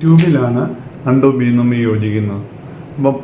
ട്യൂബിലാണ് അണ്ടും വീന്നും ഈ യോജിക്കുന്നത്. അപ്പം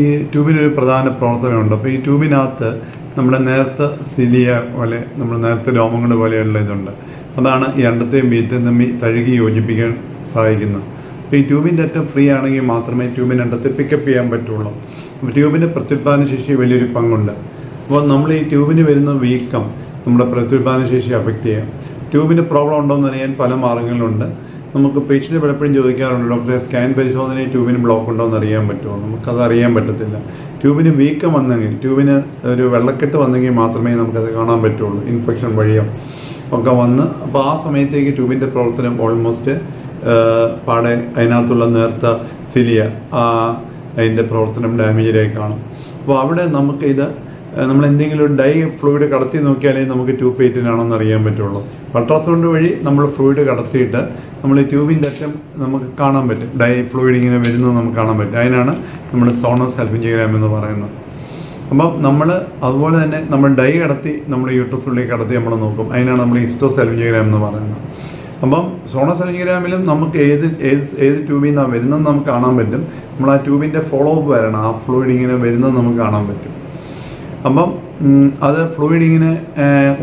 ഈ ട്യൂബിനൊരു പ്രധാന പ്രവർത്തനമുണ്ട്. അപ്പോൾ ഈ ട്യൂബിനകത്ത് നമ്മുടെ നേരത്തെ സിലിയ പോലെ നമ്മുടെ നേരത്തെ രോമങ്ങൾ പോലെയുള്ള ഇതുണ്ട്. അതാണ് ഈ അണ്ടത്തെയും വീത്തെയും തമ്മിൽ തഴുകി യോജിപ്പിക്കാൻ സഹായിക്കുന്നത്. അപ്പോൾ ഈ ട്യൂബിന്റെ അറ്റം ഫ്രീ ആണെങ്കിൽ മാത്രമേ ട്യൂബിന്റെ അണ്ടത്തെ പിക്കപ്പ് ചെയ്യാൻ പറ്റുള്ളൂ. അപ്പോൾ ട്യൂബിന്റെ പ്രത്യുൽപാദന ശേഷി വലിയൊരു പങ്കുണ്ട്. അപ്പോൾ നമ്മൾ ഈ ട്യൂബിന് വരുന്ന വീക്കം നമ്മുടെ പ്രത്യുൽപാദന ശേഷി അഫക്റ്റ് ചെയ്യാം. ട്യൂബിന് പ്രോബ്ലം ഉണ്ടോ എന്ന് അറിയാൻ പല മാർഗങ്ങളുണ്ട് നമുക്ക് പേഷ്യന്റ് പലപ്പോഴും ചോദിക്കാറുണ്ട് ഡോക്ടറെ സ്കാൻ പരിശോധനയിൽ ട്യൂബിന് ബ്ലോക്ക് ഉണ്ടോ എന്ന് അറിയാൻ പറ്റുമോ? നമുക്കത് അറിയാൻ പറ്റത്തില്ല. ട്യൂബിന് വീക്കം വന്നെങ്കിൽ ട്യൂബിന് ഒരു വെള്ളക്കെട്ട് വന്നെങ്കിൽ മാത്രമേ നമുക്കത് കാണാൻ പറ്റുള്ളൂ ഇൻഫെക്ഷൻ വഴിയോ ഒക്കെ വന്ന്. അപ്പോൾ ആ സമയത്തേക്ക് ട്യൂബിന്റെ പ്രവർത്തനം ഓൾമോസ്റ്റ് പാടെ അതിനകത്തുള്ള നേർത്ത സിലിയ ആ അതിന്റെ പ്രവർത്തനം ഡാമേജിലേക്ക് കാണും. അപ്പോൾ അവിടെ നമുക്ക് ഇത് നമ്മൾ എന്തെങ്കിലും ഡൈ ഫ്ലൂയിഡ് കടത്തി നോക്കിയാലേ നമുക്ക് ട്യൂബ് പെയിറ്റിനാണോ എന്ന് അറിയാൻ പറ്റുള്ളൂ. അൾട്രാസൗണ്ട് വഴി നമ്മൾ ഫ്ലൂയിഡ് കടത്തിയിട്ട് നമ്മൾ ട്യൂബിന്റെ അറ്റം നമുക്ക് കാണാൻ പറ്റും. ഡൈ ഫ്ലൂയിഡ് ഇങ്ങനെ വരുന്നത് നമുക്ക് കാണാൻ പറ്റും. അതിനാണ് നമ്മൾ സോണോ സെൽഫിഞ്ചിഗ്രാം എന്ന് പറയുന്നത്. അപ്പം നമ്മൾ അതുപോലെ തന്നെ നമ്മൾ ഡൈ കടത്തി നമ്മൾ യൂട്രസുള്ളിൽ കടത്തി നമ്മൾ നോക്കും. അതിനാണ് നമ്മൾ ഇസ്റ്റോ സെൽഫിഞ്ചിഗ്രാം എന്ന് പറയുന്നത്. അപ്പം സോണോ സെൽഫിഞ്ചിഗ്രാമിലും നമുക്ക് ഏത് ഏത് ഏത് ട്യൂബിൽ നിന്നാണ് വരുന്നത് നമുക്ക് കാണാൻ പറ്റും. നമ്മൾ ആ ട്യൂബിന്റെ ഫോളോ അപ്പ് വരണം. ആ ഫ്ലൂയിഡ് ഇങ്ങനെ വരുന്നത് നമുക്ക് കാണാൻ പറ്റും. അപ്പം അത് ഫ്ലൂയിഡ് ഇങ്ങനെ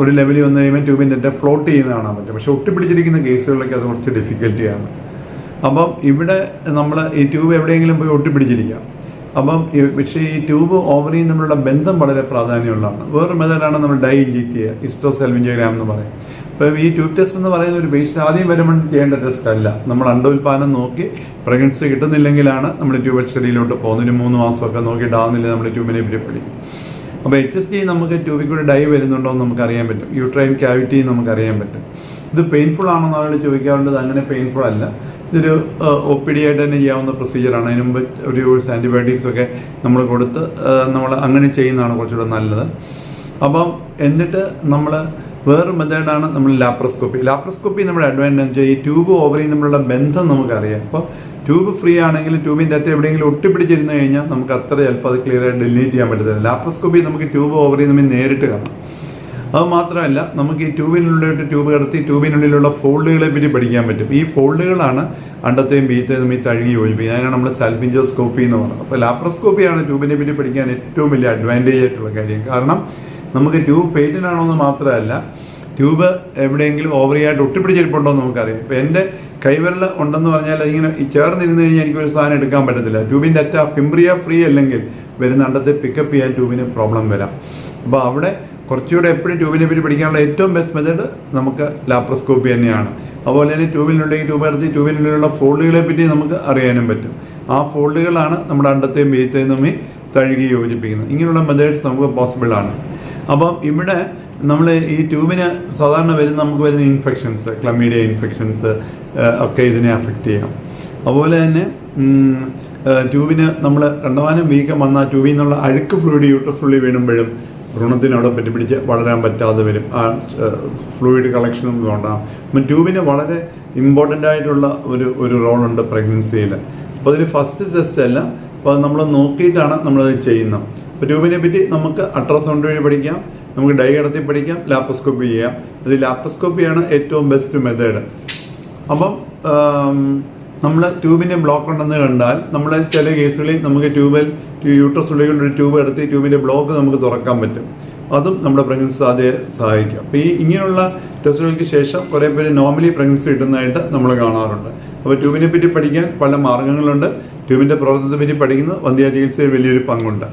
ഒരു ലെവലിൽ വന്നു കഴിയുമ്പോൾ ട്യൂബിന്റെ ഫ്ലോട്ട് ചെയ്യുന്ന കാണാൻ പറ്റും പക്ഷെ ഒട്ടിപ്പിടിച്ചിരിക്കുന്ന കേസുകളിലൊക്കെ അത് കുറച്ച് ഡിഫിക്കൽറ്റിയാണ് അപ്പം ഇവിടെ നമ്മൾ ഈ ട്യൂബ് എവിടെയെങ്കിലും പോയി ഒട്ടിപ്പിടിച്ചിരിക്കാം. അപ്പം പക്ഷേ ഈ ട്യൂബ് ഓവറിയും തമ്മിലുള്ള ബന്ധം വളരെ പ്രാധാന്യമുള്ളതാണ്. വേറൊരു മെത്തേഡാണ് നമ്മൾ ഡൈ ഇഞ്ചെക്ട് ചെയ്യുക ഇസ്റ്റോസെൽവിഞ്ചോഗ്രാം എന്ന് പറയും അപ്പം ഈ ട്യൂബ് ടെസ്റ്റ് എന്ന് പറയുന്ന ഒരു പേഷ്യന്റ് ആദ്യം വരുമ്പോൾ ചെയ്യേണ്ട ടെസ്റ്റ് അല്ല. നമ്മൾ അണ്ടോൽപാദനം നോക്കി പ്രഗ്നൻസി കിട്ടുന്നില്ലെങ്കിലാണ് നമ്മൾ ട്യൂബൽ സ്റ്റഡിയിലോട്ട് പോകുന്നത്. ഒരു മൂന്ന് മാസമൊക്കെ നോക്കിയിട്ടാവുന്നില്ല നമ്മൾ ട്യൂബിനെ പറ്റി പഠിക്കും അപ്പോൾ എച്ച് എസ് ഡി നമുക്ക് ട്യൂബിൽ കൂടെ ഡൈ വരുന്നുണ്ടോ എന്ന് നമുക്ക് അറിയാൻ പറ്റും. യൂട്രൈൻ ക്യാവിറ്റി നമുക്ക് അറിയാൻ പറ്റും. ഇത് പെയിൻഫുൾ ആണോ ആളുകൾ ചോദിക്കാറുണ്ട് അങ്ങനെ പെയിൻഫുൾ അല്ല. ഇതൊരു ഒ പി ഡി ആയിട്ട് തന്നെ ചെയ്യാവുന്ന പ്രൊസീജിയറാണ് അതിന് മുമ്പ് ഒരു ആന്റിബയോട്ടിക്സ് ഒക്കെ നമ്മൾ കൊടുത്ത് നമ്മൾ അങ്ങനെ ചെയ്യുന്നതാണ് കുറച്ചുകൂടെ നല്ലത്. അപ്പം എന്നിട്ട് നമ്മൾ വേറൊരു മെത്തേഡാണ് നമ്മൾ ലാപ്രോസ്കോപ്പി ലാപ്രോസ്കോപ്പി നമ്മുടെ അഡ്വാന്റേജ് ഈ ട്യൂബ് ഓവറിയും തമ്മിലുള്ള ബന്ധം നമുക്കറിയാം. അപ്പോൾ ട്യൂബ് ഫ്രീ ആണെങ്കിൽ ട്യൂബിന്റെ അറ്റം എവിടെയെങ്കിലും ഒട്ടിപ്പിടിച്ചിരുന്നു കഴിഞ്ഞാൽ നമുക്ക് അത്ര ചിലപ്പോൾ അത് ക്ലിയർ ആയിട്ട് ഡിലീറ്റ് ചെയ്യാൻ പറ്റത്തില്ല. ലാപ്രോസ്കോപ്പി നമുക്ക് ട്യൂബ് ഓവറിൽ നമ്മൾ നേരിട്ട് കാണാം. അത് മാത്രമല്ല നമുക്ക് ഈ ട്യൂബിനുള്ളിലോട്ട് ട്യൂബ് കടത്തി ട്യൂബിനുള്ളിലുള്ള ഫോൾഡുകളെ പറ്റി പഠിക്കാൻ പറ്റും. ഈ ഫോൾഡുകളാണ് അണ്ടത്തെയും ബീറ്റയും ഈ തഴുകി യോജിപ്പിക്കുക അതിനാണ് നമ്മൾ സാൽഫിഞ്ചോസ്കോപ്പി എന്ന് പറയുന്നത്. അപ്പോൾ ലാപ്രോസ്കോപ്പിയാണ് ട്യൂബിനെ പറ്റി പഠിക്കാൻ ഏറ്റവും വലിയ അഡ്വാന്റേജ് ആയിട്ടുള്ള കാര്യം. കാരണം നമുക്ക് ട്യൂബ് പെയിന്റിനാണോ എന്ന് മാത്രമല്ല ട്യൂബ് എവിടെയെങ്കിലും ഓവറിയായിട്ട് ഒട്ടിപ്പിടിച്ചിരിപ്പുണ്ടോ എന്ന് നമുക്കറിയാം. ഇപ്പോൾ എന്റെ കൈവിരൽ ഉണ്ടെന്ന് പറഞ്ഞാൽ അതിങ്ങനെ ഈ ചേർന്നിരുന്ന് കഴിഞ്ഞാൽ എനിക്കൊരു സാധനം എടുക്കാൻ പറ്റത്തില്ല. ട്യൂബിന്റെ അറ്റ ഫിംബ്രിയ ഫ്രീ അല്ലെങ്കിൽ വരുന്ന അണ്ടത്തെ പിക്കപ്പ് ചെയ്യാൻ ട്യൂബിന് പ്രോബ്ലം വരാം. അപ്പോൾ അവിടെ കുറച്ചുകൂടെ എപ്പോഴും ട്യൂബിനെ പറ്റി പഠിക്കാനുള്ള ഏറ്റവും ബെസ്റ്റ് മെത്തേഡ് നമുക്ക് ലാപ്രോസ്കോപ്പി തന്നെയാണ്. അതുപോലെ തന്നെ ട്യൂബിനുള്ളിൽ ട്യൂബ് എടുത്ത് ട്യൂബിനുള്ളിലുള്ള ഫോൾഡുകളെ പറ്റി നമുക്ക് അറിയാനും പറ്റും. ആ ഫോൾഡുകളാണ് നമ്മുടെ അണ്ടത്തെയും ബീറ്റയും തമ്മിൽ തഴുകി യോജിപ്പിക്കുന്നത്. ഇങ്ങനെയുള്ള മെത്തേഡ്സ് നമുക്ക് പോസിബിളാണ് അപ്പം ഇവിടെ നമ്മൾ ഈ ട്യൂബിന് സാധാരണ വരുന്ന നമുക്ക് വരുന്ന ഇൻഫെക്ഷൻസ് ക്ലമീഡിയ ഇൻഫെക്ഷൻസ് ഒക്കെ ഇതിനെ അഫക്റ്റ് ചെയ്യാം. അതുപോലെ തന്നെ ട്യൂബിന് നമ്മൾ രണ്ടാമനും വീക്കം വന്നാൽ ട്യൂബിൽ നിന്നുള്ള അഴുക്ക് ഫ്ലൂയിഡ് യൂട്രസുള്ളിൽ വീണുമ്പോഴും ഭ്രൂണത്തിനവിടെ പറ്റി പിടിച്ച് വളരാൻ പറ്റാതെ വരും. ആ ഫ്ലൂയിഡ് കളക്ഷനും കൊണ്ടാണ് അപ്പം ട്യൂബിന് വളരെ ഇമ്പോർട്ടന്റ് ആയിട്ടുള്ള ഒരു ഒരു റോളുണ്ട് പ്രഗ്നൻസിയിൽ അപ്പോൾ അതിന് ഫസ്റ്റ് ടെസ്റ്റ് അല്ല അപ്പോൾ നമ്മൾ നോക്കിയിട്ടാണ് നമ്മളത് ചെയ്യുന്നത്. അപ്പോൾ ട്യൂബിനെ പറ്റി നമുക്ക് അൾട്രാസൗണ്ട് വഴി പഠിക്കാം. നമുക്ക് ഡൈ കടത്തി പഠിക്കാം ലാപ്രോസ്കോപ്പി ചെയ്യാം. അത് ലാപ്രോസ്കോപ്പിയാണ് ഏറ്റവും ബെസ്റ്റ് മെത്തേഡ് അപ്പം നമ്മൾ ട്യൂബിന്റെ ബ്ലോക്ക് ഉണ്ടെന്ന് കണ്ടാൽ നമ്മൾ ചില കേസുകളിൽ നമുക്ക് ട്യൂബിൽ യൂട്രസ് ഉള്ളിൽ ഒരു ട്യൂബ് എടുത്ത് ട്യൂബിന്റെ ബ്ലോക്ക് നമുക്ക് തുറക്കാൻ പറ്റും. അതും നമ്മുടെ പ്രഗ്നൻസി സാധ്യത സഹായിക്കും. അപ്പോൾ ഈ ഇങ്ങനെയുള്ള ടെസ്റ്റുകൾക്ക് ശേഷം കുറേ പേര് നോർമലി പ്രഗ്നൻസി കിട്ടുന്നതായിട്ട് നമ്മൾ കാണാറുണ്ട്. അപ്പോൾ ട്യൂബിനെ പറ്റി പഠിക്കാൻ പല മാർഗങ്ങളുണ്ട് ട്യൂബിന്റെ പ്രവർത്തനത്തെ പറ്റി പഠിക്കുന്നത് വന്ധ്യാ ചികിത്സയിൽ വലിയൊരു പങ്കുണ്ട്.